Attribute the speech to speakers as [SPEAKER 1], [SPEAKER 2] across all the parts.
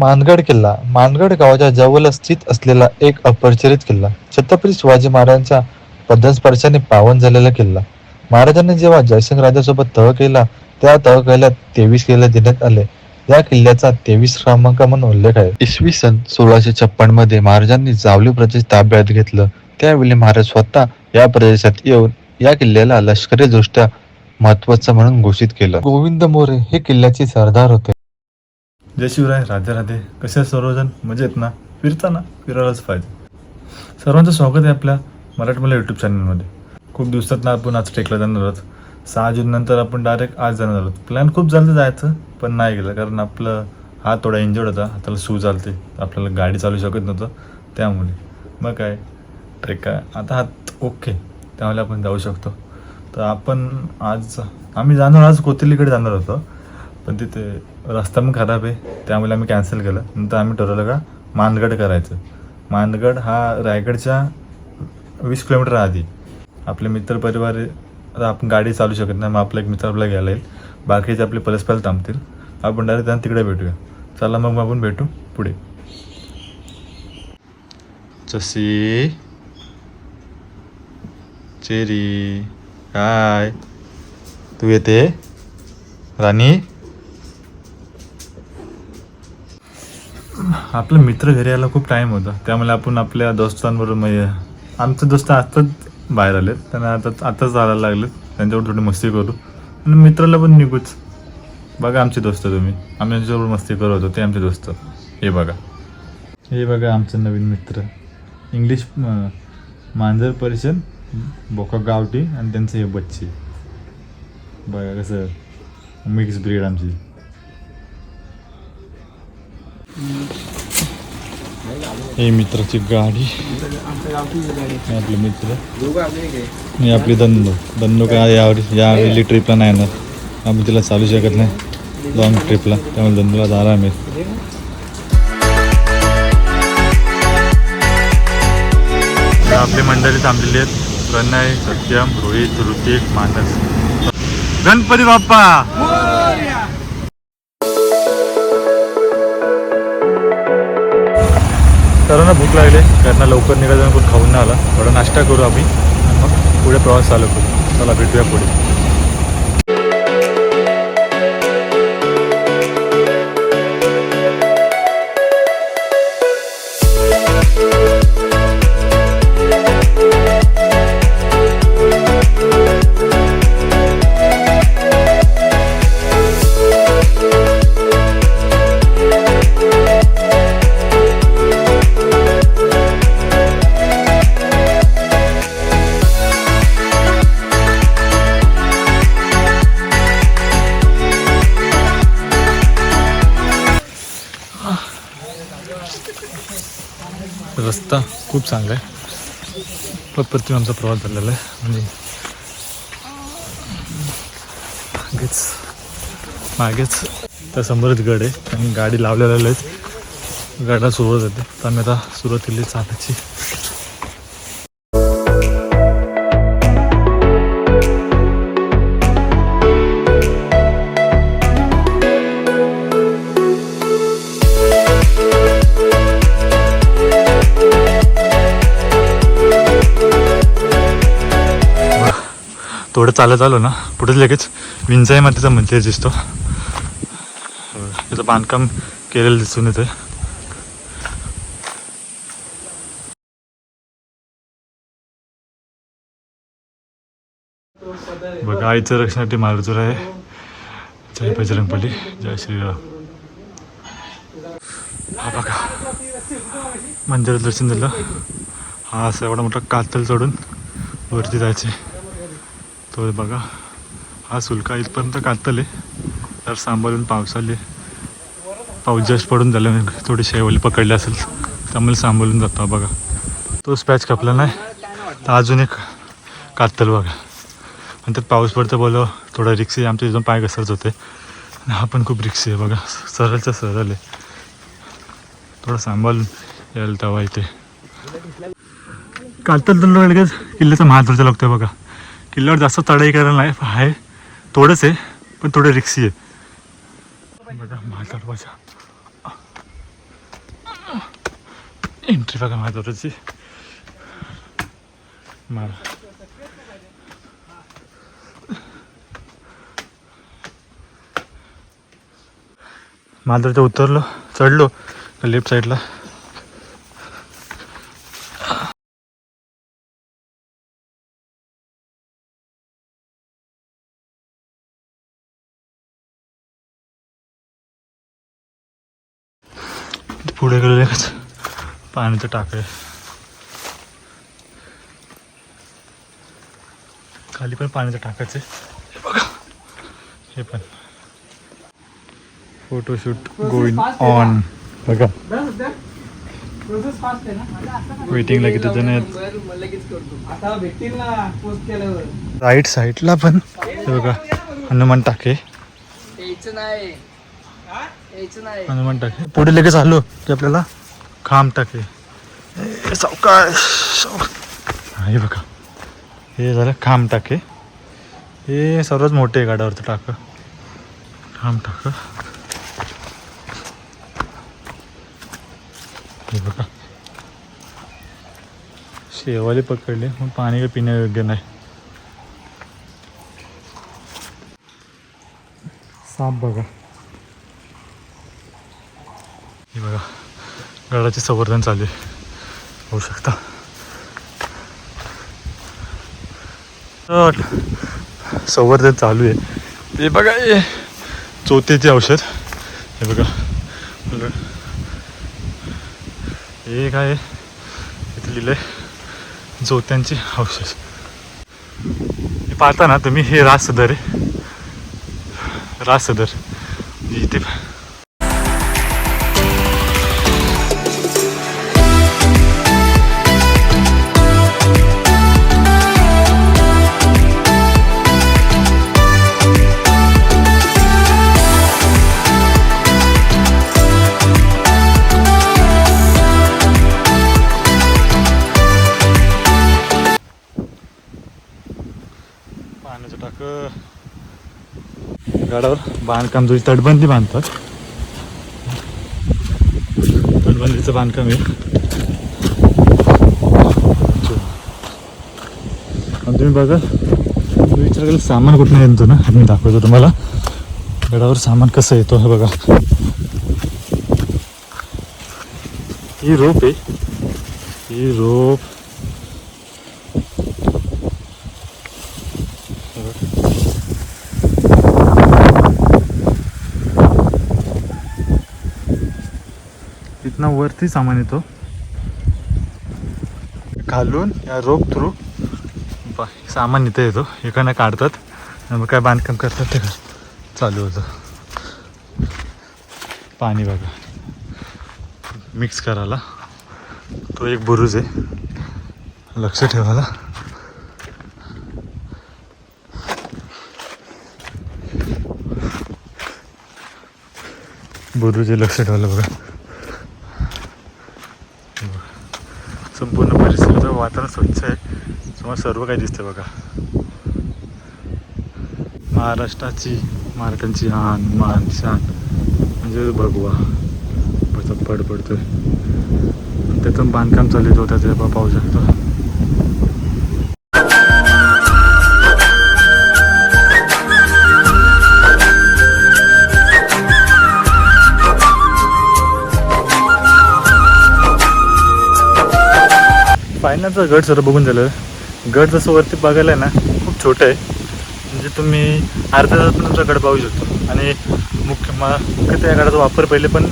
[SPEAKER 1] मानगड किल्ला. मानगड गावाच्या जवळ स्थित असलेला एक अपरिचित किल्ला. छत्रपती शिवाजी महाराजांच्या पद्मस्पर्शाने पावन झालेला किल्ला. महाराजांनी जेव्हा जयसिंग राजासोबत तह केला त्या तह केल्यात तेवीस किल्ले देण्यात आले. या किल्ल्याचा तेवीस क्रमांक म्हणून उल्लेख आहे. इसवी सन सोळाशे छप्पनमध्ये महाराजांनी जावली प्रदेश ताब्यात घेतलं. त्यावेळी महाराज स्वतः या प्रदेशात येऊन या किल्ल्याला लष्करी दृष्ट्या महत्वाचं म्हणून घोषित केलं. गोविंद मोरे हे किल्ल्याचे सरदार होते.
[SPEAKER 2] जय शिवराय राधे राधे. कसे आहेत सर्वजण? मजेत ना? फिरताना फिरायलाच पाहिजे. सर्वांचं स्वागत आहे आपल्या मराठी यूट्यूब चॅनलमध्ये खूप दिवसात ना आपण आज टेकला जाणार आहोत. सहा जून नंतर आपण डायरेक्ट आज जाणार आहोत. प्लॅन खूप झालं जायचं पण नाही गेलं. कारण आपलं हात थोडा इंजर्ड होता. हाताला शू चालते आपल्याला गाडी चालू शकत नव्हतं. त्यामुळे. मग काय? ट्रेक काय? आता हात ओके त्यामुळे आपण जाऊ शकतो. तर आपण आज आम्ही जाणार आज कोथिलीकडे जाणार होतो. पण तिथे रस्ता पण खराब आहे. त्यामुळे आम्ही कॅन्सल केलं. नंतर आम्ही ठरवलं का मानगड करायचं. मानगड हा रायगडच्या वीस किलोमीटर आधी. आपले मित्र परिवार आता आपण गाडी चालू शकत नाही मग आपला एक मित्र आपला घ्यायला येईल. बाकीचे आपले परस्पर थांबतील. आपण डायरेक्ट त्यांना तिकडे भेटूया. चला मग मग आपण भेटू पुढे. जशी चेरी काय तू येते? राणी? आपला मित्र घरी यायला खूप टाईम होता. त्यामुळे आपण आपल्या दोस्तांबरोबर म्हणजे आमचे दोस्त आत्ताच बाहेर आलेत. त्यांना आता आताच जायला लागलेत. त्यांच्यावर थोडी मस्ती करू. आणि मित्राला पण निघूच. बघा आमचे दोस्त तुम्ही. आम्ही त्यांच्याबरोबर मस्ती करत होतो. ते आमचे दोस्त. हे बघा. हे बघा आमचं नवीन मित्र. इंग्लिश मांजर परिषद बोका गावठी आणि त्यांचं हे बच्चे. बघा कसं मिक्स ब्रीड आमची. हे मित्राची गाडी. आपले मित्र. हे आपली दंडू दंडू काय यावेळी यावेळी ट्रिपला नाही येणार. आम्ही तिला चालू शकत नाही. लॉंग ट्रिपला त्यामुळे दंडूला जाणार आम्ही. आपली मंडळी थांबलेली आहेत. प्रणय सत्यम रोहित ऋतिक मानस. गणपती बाप्पा! सर्वांना भूक लागली. घरनं लवकर निघायचं कोण खाऊन नाही आला. थोडा नाश्ता करू आम्ही. मग पुढे प्रवास चालू करू. चला भेटूया पुढे. रस्ता खूप चांगला आहे. अप्रतिम आमचा प्रवास झालेला आहे. म्हणजे मागेच मागेच. त्या समोरच गड आहे आणि गाडी लावलेल्या आहेत. गाडा सुरुवात होते तर आम्ही आता सुरुवात केली चालायची. थोडं चालत आलो ना पुढे लगेच विंजाई मातेचा मंदिर दिसतो. त्याचं बांधकाम केलेलं दिसून येतं बघा आईचं रक्षणासाठी मारुजूर आहे. जय बजरंगपली जय श्रीराम. हा बघा मंदिरात दर्शन दिलं हा असा एवढा मोठा कातल चढून वरती जायचे तो बघा. हा सुलका इथपर्यंत कातल आहे तर सांभाळून पाऊस आले पाऊस जास्त पडून झालं थोडी शेवली पकडली असेल. त्यामुळे सांभाळून जातो बघा. तोच पॅच कापला नाही. तर अजून एक कातल बघा. आणि त्यात पाऊस पडतं बोलव. थोडा रिक्सी आमच्या इथून पाय घसरत होते. आणि हा पण खूप रिक्सी आहे बघा. सरळचा सरळ आहे. थोडं सांभाळून यायला तवा इथे. कातल तर लगेच किल्ल्याचा महादर्जा लागतोय बघा. किल्ल्यावर जास्त चढाई करायला नाही आहे. थोडंच आहे पण थोडं रिक्सी आहे. बघा महादरवाजा एंट्री बघा माधुराची मारा माधुरच्या उतरलो चढलो लेफ्ट साईडला पुढे गेलो लगेच पाण्याचं टाक आहे खाली पण पाण्याचं टाकायचं आहे. हे बघा. हे पण. फोटोशूट गोईंग ऑन बघा. वेटिंगला किती जण आहेत. राईट साईडला पण. हे बघा. हनुमान टाके. हनुमान टाके. पुढे लगेच आलो की आपल्याला खांब टाके. सावकाश सावकाश. हा, बघा. हे झालं खांब टाके. हे सर्वात मोठे गाड्यावरचं टाकं. खांब टाकं. हे बघा. शेवाले पकडले. पण पाणी काही पिण्यायोग्य नाही. साप बघा. हे बघा. गडाचे संवर्धन चालू आहे. होऊ शकता. तर संवर्धन चालू आहे. ते बघा हे चोथेचे औषध. हे बघा. हे काय आहे? इथे लिहिलं आहे जोत्यांचे औषध. हे पाहता ना तुम्ही हे रास आहे. रास सदर इथे गाडावर बांधकाम तुझी तटबंदी बांधतात. तटबंदीचं बांधकाम आहे. तुम्ही बघा तुम्ही विचार केला सामान कुठून येतो ना? मी दाखवतो तुम्हाला. गडावर सामान कसं येतो हे बघा. ही रोप आहे. ही रोप इथनं वरती सामान येतो. खालून या रोप थ्रू सामान इथं येतो. इकडनं काढतात. मग काय बांधकाम करतात ते चालू होतं. पाणी बघा. मिक्स करायला. तो एक बुरुज आहे. लक्ष ठेवायला. बुरुज आहे लक्ष ठेवायला बघा. संपूर्ण परिसराचं वातावरण स्वच्छ आहे. समोर सर्व काही दिसतं बघा. महाराष्ट्राची महाराष्ट्रांची हान मान शान. म्हणजे भगवा. त्याचा पड पडतोय त्यातून बांधकाम चालू होतं ते पाहू शकतो. पाण्याचा गड सर बघून झालं. गड जसं वरती बघायला आहे ना खूप छोटं आहे. म्हणजे तुम्ही अर्ध्या तासात पण तुमचा गड पाहू शकतो. आणि मुख्य मा मुख्यतः त्या गडाचा वापर पहिले पण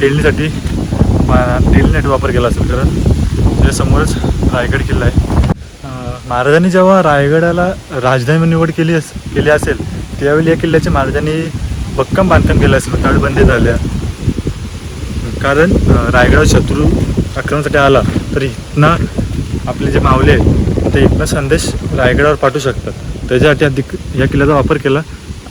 [SPEAKER 2] टेलणीसाठी टेलणीसाठी वापर केला असेल. कारण त्याच्यासमोरच रायगड किल्ला आहे. महाराजांनी जेव्हा रायगडाला राजधानी म्हणून निवड केली अस केली असेल त्यावेळी या किल्ल्याचे महाराजांनी भक्कम बांधकाम केलं असेल. तळबंदी झाल्या. कारण रायगडावर शत्रू आक्रमणासाठी आला. तर इथनं आपले जे मावले आहेत ते इथला संदेश रायगडावर पाठवू शकतात. त्याच्यासाठी या दिक या किल्ल्याचा वापर केला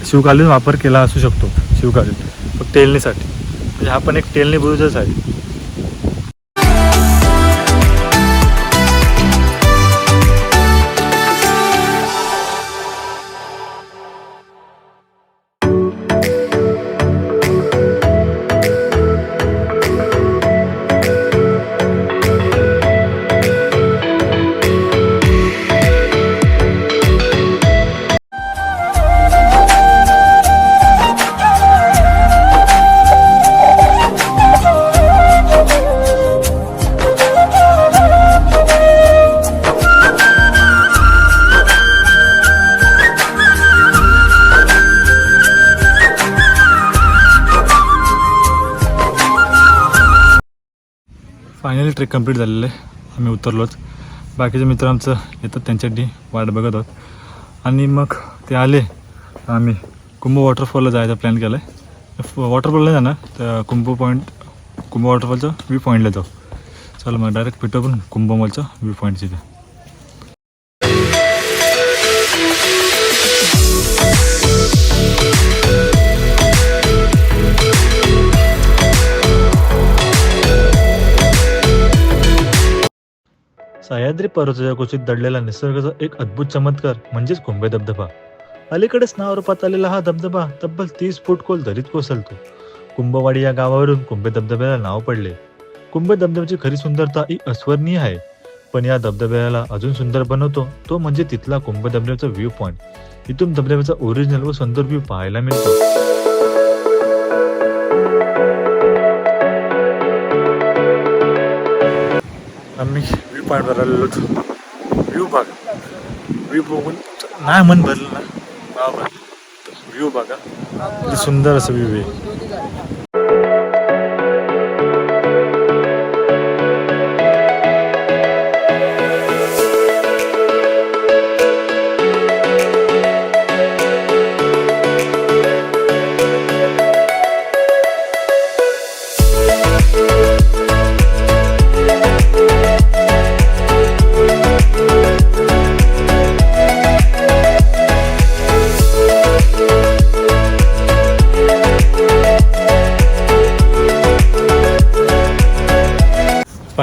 [SPEAKER 2] शिवकालीन वापर केला असू शकतो शिवकालीन. फक्त टेलणीसाठी म्हणजे हा पण एक टेलणी बुरुजच आहे. फायनली ट्रेक कंप्लीट झालेलं आहे. आम्ही उतरलोच. बाकीचे मित्र आमचं येतात त्यांच्यासाठी वाट बघत आहोत. आणि मग ते आले. आम्ही कुंभ वॉटरफॉलला जायचा प्लॅन केला आहे वॉटरफॉलला जाणार तर कुंभ पॉईंट कुंभ वॉटरफॉलचं व्ह्यू पॉईंटला जाऊ. चला मग डायरेक्ट भेटू पण कुंभ मॉलचं व्ह्यू पॉईंट तिथे. सह्याद्री पर्वताच्या कुशीत दडलेला निसर्गाचा एक अद्भुत चमत्कार म्हणजेच कुंभे धबधबा. अलीकडेच नावरूपात आलेला हा धबधबा तब्बल तीस फूट खोल दरीत कोसळतो. कुंभवाडी या गावावरून कुंभे धबधब्याला नाव पडले. कुंभे धबधब्याची खरी सुंदरता ही अस्वर्णीय आहे. पण या धबधब्याला अजून सुंदर बनवतो तो म्हणजे तिथला कुंभ धबधब्याचा व्ह्यू पॉइंट इथून धबधब्याचा ओरिजिनल व सुंदर व्ह्यू पाहायला मिळतो. आम्ही पॉईंटवर आलेलो व्ह्यू बघा. व्ह्यू बघून नाही मन भरलं ना. व्ह्यू बघा. किती सुंदर असं व्ह्यू आहे.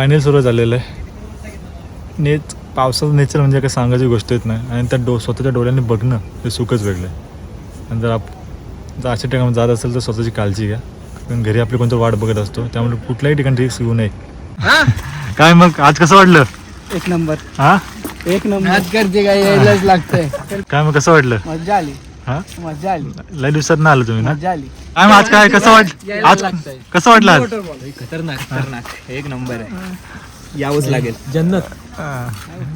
[SPEAKER 2] फायनल सुरू झालेलं आहे. नेच पावसाचं नेचर म्हणजे काय सांगायची गोष्ट येत नाही. आणि त्या डो स्वतःच्या डोळ्यांनी बघणं हे सुखच वेगळं आहे. आणि जर आप जर अशा ठिकाणी जात असेल तर स्वतःची काळजी घ्या. कारण घरी आपली कोणतं वाट बघत असतो त्यामुळे कुठल्याही ठिकाणी रिस्क घेऊ नये. काय मग आज कसं वाटलं?
[SPEAKER 3] एक नंबर.
[SPEAKER 2] हा?
[SPEAKER 3] एक नंबर. आज करते काय यायलाच लागतंय.
[SPEAKER 2] काय मग कसं वाटलं?
[SPEAKER 3] मजा आली.
[SPEAKER 2] हा?
[SPEAKER 3] मजा आली.
[SPEAKER 2] लय दिवसात ना आलं तुम्ही ना?
[SPEAKER 3] मजा आली.
[SPEAKER 2] काय मग आज काय? कसं वाटलं आज कसं वाटलं आज?
[SPEAKER 3] खतरनाक खतरनाक. एक नंबर आहे. यावंच लागेल. जन्नत.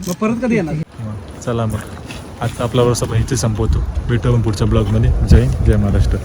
[SPEAKER 3] मग परत कधी येणार?
[SPEAKER 2] चला मग. आता आपला वर्ष इथे संपवतो. भेटू आपण पुढच्या ब्लॉगमध्ये. जय हिंद, जय महाराष्ट्र.